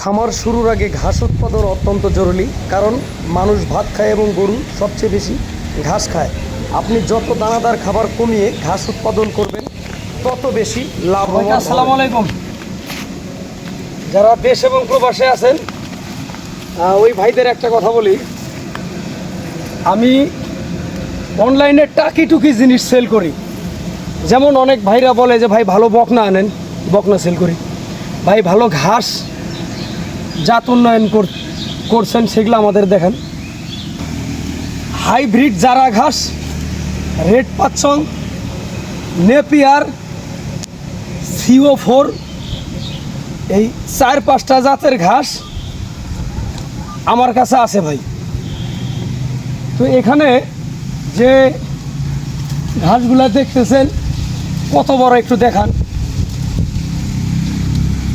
খামার শুরুর আগে ঘাস উৎপাদন অত্যন্ত জরুরি কারণ মানুষ ভাত খায় এবং গরু সবচেয়ে বেশি ঘাস খায়। আপনি যত দানাদার খাবার কমিয়ে ঘাস উৎপাদন করবেন তত বেশি লাভ হবে আসসালামু আলাইকুম যারা দেশ এবং প্রবাসে আছেন ওই ভাইদের একটা কথা বলি। আমি অনলাইনে টাকি টুকি জিনিস সেল করি। যেমন অনেক ভাইরা বলে যে ভাই ভালো বকনা আনেন বকনা সেল করি। ভাই ভালো ঘাস জাত উন্নয়ন কর- করছেন সেগুলো আমাদের দেখেন। হাইব্রিড জারা ঘাস red Pakchong Napier, CO four, এই চার পাঁচটা জাতের ঘাস আমার কাছে আছে ভাই। তো এখানে যে ঘাসগুলা দেখতেছেন, কত বড় একটু দেখান।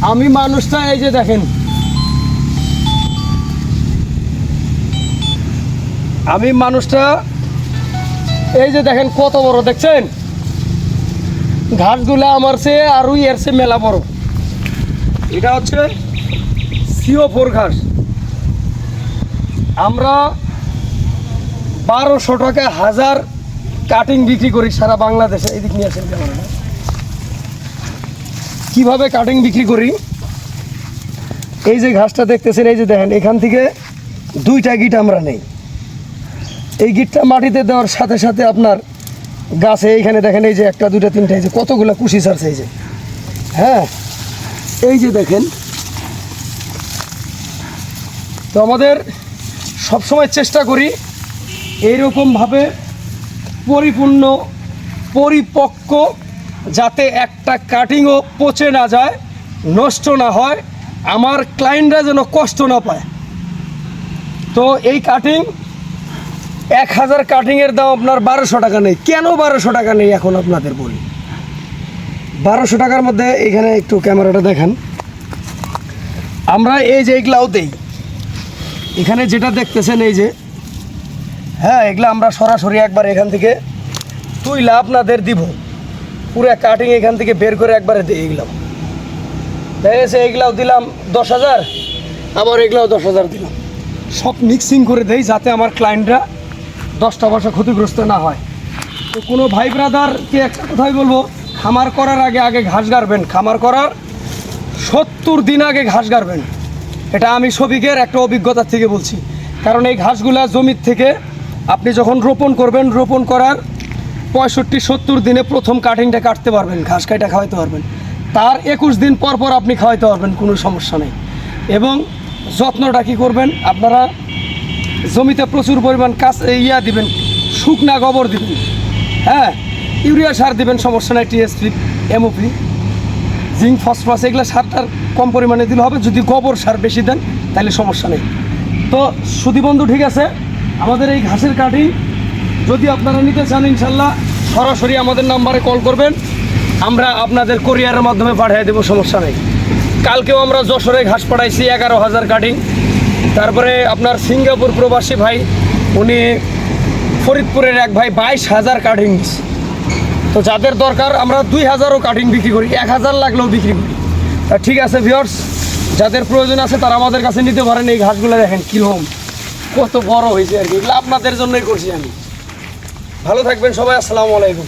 আমি মানুষটা এই যে দেখেন আমি মানুষটা, এই যে দেখেন কত বড়, দেখছেন? ঘাসগুলা আমার সে আর ওই এর সে মেলা বড়। এটা হচ্ছে সিও ফোর ঘাস। আমরা বারোশো টাকা হাজার কাটিং বিক্রি করি সারা বাংলাদেশে। এদিক নিয়ে আসেন কীভাবে কাটিং বিক্রি করি? এই যে ঘাসটা দেখতেছেন, এই যে দেখেন, এখান থেকে দুইটা গিট আমরা নেই। এই গিটটা মাটিতে দেওয়ার সাথে সাথে আপনার গাছে এইখানে দেখেন এই যে একটা, দুইটা, তিনটা, এই যে কতগুলো কুশি ছাড়ছে, এই যে। হ্যাঁ এই যে দেখেন। তো আমাদের সবসময় চেষ্টা করি এইরকমভাবে পরিপূর্ণ, পরিপক্ক, যাতে একটা কাটিংও পচে না যায়, নষ্ট না হয়, আমার ক্লায়েন্টরা যেন কষ্ট না পায়। তো এই কাটিং এক হাজার কাটিংয়ের দাম আপনার বারোশো টাকা নেই। কেন বারোশো টাকা নেই এখন আপনাদের বলি? বারোশো টাকার মধ্যে এখানে একটু ক্যামেরাটা দেখান। আমরা এই যে এইগুলাও দেই। এখানে যেটা দেখতেছেন এই যে হ্যাঁ এগুলো আমরা সরাসরি একবার এখান থেকে তুইলা আপনাদের দিব। পুরো কাটিং এখান থেকে বের করে একবারে দিয়ে এগুলাম দেখা গেছে এগুলাও দিলাম দশ হাজার, আবার এগুলাও দশ হাজার দিলাম। সব মিক্সিং করে দেই যাতে আমার ক্লায়েন্টরা দশটা বর্ষা ক্ষতিগ্রস্ত না হয়। তো কোনো ভাই ব্রাদারকে একটা কথাই বলব, খামার করার আগে আগে ঘাস গাড়বেন। খামার করার সত্তর দিন আগে ঘাস গাড়বেন। এটা আমি সবিকের একটা অভিজ্ঞতা থেকে বলছি। কারণ এই ঘাসগুলা জমির থেকে আপনি যখন রোপণ করবেন, রোপণ করার পঁয়ষট্টি, সত্তর দিনে প্রথম কাটিংটা কাটতে পারবেন, ঘাস কাটা খাওয়াইতে পারবেন। তার একুশ দিন পর পর আপনি খাওয়াইতে পারবেন, কোনো সমস্যা নেই। এবং যত্নটা কী করবেন? আপনারা জমিতে প্রচুর পরিমাণ কাজ ইয়া দিবেন, শুকনা গোবর দিবেন। হ্যাঁ ইউরিয়া সার দিবেন, সমস্যা নাই টিএসপি এমওপি জিঙ্ক, ফসফরাস, এগুলো সারটার কম পরিমাণে দিলে হবে। যদি গোবর সার বেশি দেন, তাহলে সমস্যা নেই। তো সুদীবন্ধু ঠিক আছে? আমাদের এই ঘাসের কাঠি, যদি আপনারা নিতে চান, ইনশাল্লাহ সরাসরি আমাদের নাম্বারে কল করবেন। আমরা আপনাদের কোরিয়ারের মাধ্যমে পাঠিয়ে দেবো, সমস্যা নেই। কালকেও আমরা যশোরে ঘাস পাঠাইছি এগারো হাজার কাটিং তারপরে আপনার সিঙ্গাপুর প্রবাসী ভাই, উনি ফরিদপুরের এক ভাই বাইশ হাজার কাটিং তো যাদের দরকার আমরা দুই হাজারও কাটিং বিক্রি করি, এক হাজার লাগলেও বিক্রি করি। তা ঠিক আছে ভিওর্স যাদের প্রয়োজন আছে তারা আমাদের কাছে নিতে পারেন, এই ঘাসগুলো দেখেন কীরকম কত বড় হয়েছে আর কি। এগুলো আপনাদের জন্যই করছি আমি। ভালো থাকবেন সবাই, আসসালামু আলাইকুম।